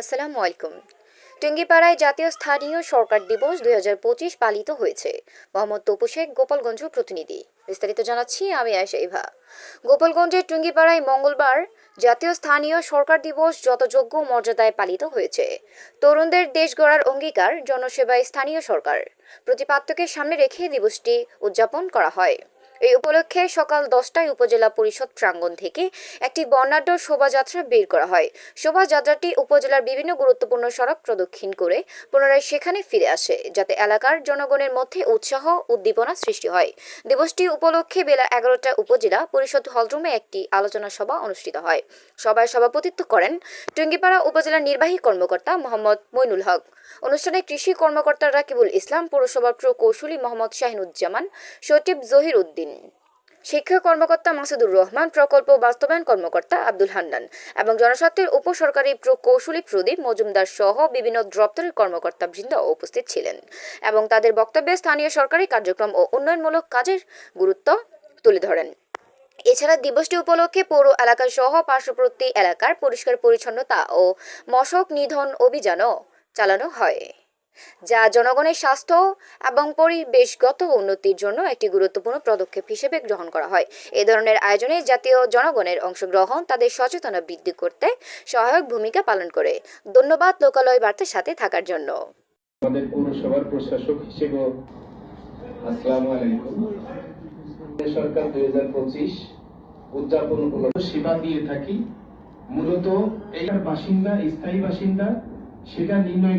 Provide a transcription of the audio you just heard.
আসসালামু আলাইকুম। টুঙ্গিপাড়ায় জাতীয় স্থানীয় সরকার দিবস দুই পালিত হয়েছে। মোহাম্মদ তপু শেখ, গোপালগঞ্জ প্রতিনিধি। বিস্তারিত জানাচ্ছি আমি আয়সা ইভা। গোপালগঞ্জের টুঙ্গিপাড়ায় মঙ্গলবার জাতীয় স্থানীয় সরকার দিবস যথাযোগ্য মর্যাদায় পালিত হয়েছে। তরুণদের দেশ গড়ার অঙ্গীকার জনসেবায় স্থানীয় সরকার। প্রতিপাদ্যকে সামনে রেখে দিবসটি উদযাপন করা হয়। এই উপলক্ষে সকাল দশটায় উপজেলা পরিষদ প্রাঙ্গণ থেকে একটি বর্ণাঢ্য শোভাযাত্রা বের করা হয়। শোভাযাত্রাটি উপজেলার বিভিন্ন গুরুত্বপূর্ণ সড়ক প্রদক্ষিণ করে পুনরায় সেখানে ফিরে আসে, যাতে এলাকার জনগণের মধ্যে উৎসাহ, উদ্দীপনা সৃষ্টি হয়। দিবসটি উপলক্ষে বেলা এগারোটা উপজেলা পরিষদ হলরুমে একটি আলোচনা সভা অনুষ্ঠিত হয়। সভায় সভাপতিত্ব করেন টুঙ্গিপাড়া উপজেলার নির্বাহী কর্মকর্তা মোহাম্মদ মইনুল হক। অনুষ্ঠানে কৃষি কর্মকর্তা রাকিবুল ইসলাম, পৌরসভার প্রকৌশলী মোহাম্মদ শাহিনুজ্জামান, সচিব জহির উদ্দিন শিক্ষা কর্মকর্তা মাসুদুর রহমান, প্রকল্প বাস্তবায়ন কর্মকর্তা আব্দুল হান্নান এবং জনস্বার্থের উপসরকারি প্রকৌশলী প্রদীপ মজুমদার সহ বিভিন্ন দপ্তরের কর্মকর্তা বৃন্দ উপস্থিত ছিলেন এবং তাদের বক্তব্যে স্থানীয় সরকারি কার্যক্রম ও উন্নয়নমূলক কাজের গুরুত্ব তুলে ধরেন। এছাড়া দিবসটি উপলক্ষে পৌর এলাকা সহ পার্শ্ববর্তী এলাকার পরিষ্কার পরিচ্ছন্নতা ও মশক নিধন অভিযানও চালানো হয়। যা জনগণের স্বাস্থ্য এবং পরিবেশগত উন্নতির জন্য একটি গুরুত্বপূর্ণ পদক্ষেপ হিসেবে গ্রহণ করা হয়। এ ধরনের আয়োজনে জাতীয় জনগণের অংশগ্রহণ, তাদের সচেতনতা বৃদ্ধি করতে সহায়ক ভূমিকা পালন করে। ধন্যবাদ লোকালয় বার্তার সাথে থাকার জন্য। আমাদের পৌরসভার প্রশাসক হিসেবে আলাইকুম। সরকার দুই হাজার পঁচিশ উদযাপন সেবা দিয়ে থাকি। মূলত বাসিন্দা, স্থায়ী বাসিন্দা, সেটা নির্ণয়